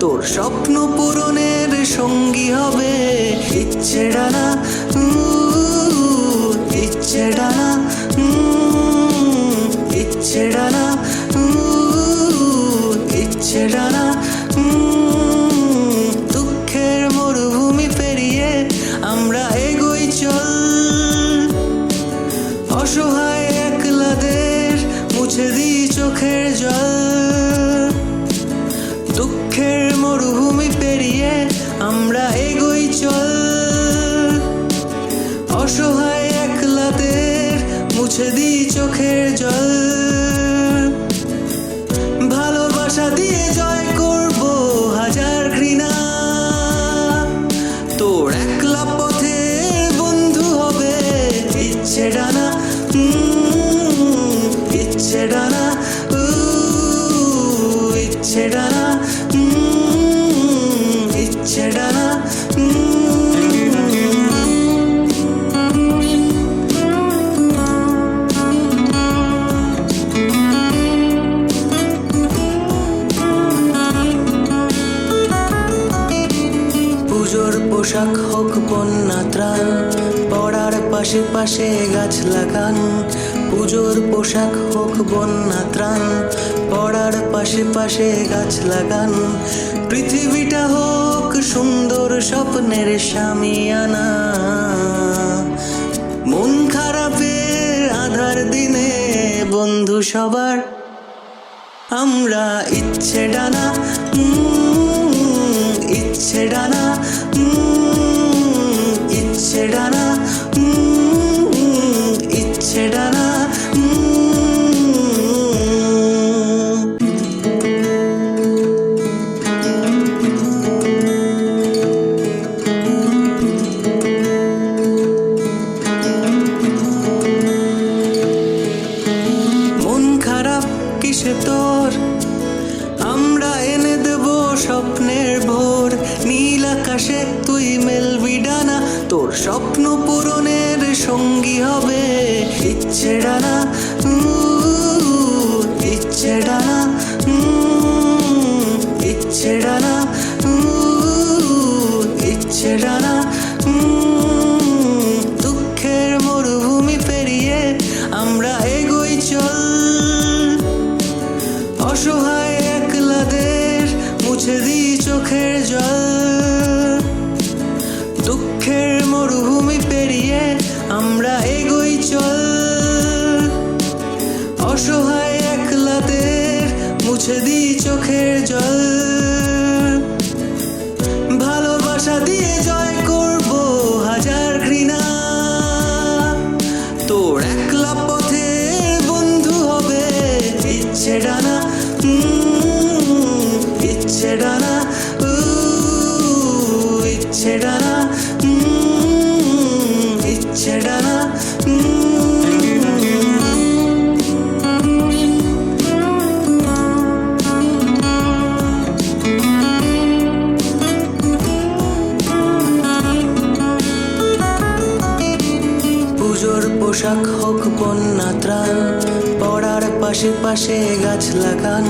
তোর স্বপ্ন পূরণের সঙ্গী হবে। ইচ্ছে ডানা ইচ্ছে ডানা ইচ্ছে ডানা। জল ভালোবাসা দিয়ে পুজোর পোশাক হোক বন্যা ত্রাণ, পড়ার পাশে পাশে গাছ লাগান। পুজোর পোশাক হোক বন্যা ত্রাণ, পড়ার পাশে পাশে গাছ লাগান। পৃথিবীটা হোক সুন্দর স্বপ্নের স্বামীয়ানা মন খারাপের আধার দিনে বন্ধু সবার। আমরা ইচ্ছে ডানা ইচ্ছে ডানা ইচ্ছে ইচ্ছে কিসে তোর? আমরা এনে দেব স্বপ্নের ভোর। আকাশে তুই মেলবি ডানা, তোর স্বপ্ন পূরণের সঙ্গী হবে। ইচ্ছে ডানা ইচ্ছে ডানা ইচ্ছে ডানা ইচ্ছে ডানা দুঃখের মরুভূমি পেরিয়ে আমরা এগোই চল। অসহায় মুছে দিই চোখের জল। পুজোর পোশাক হোক বন্যা ত্রাণ পড়ার পাশে পাশে গাছ লাগান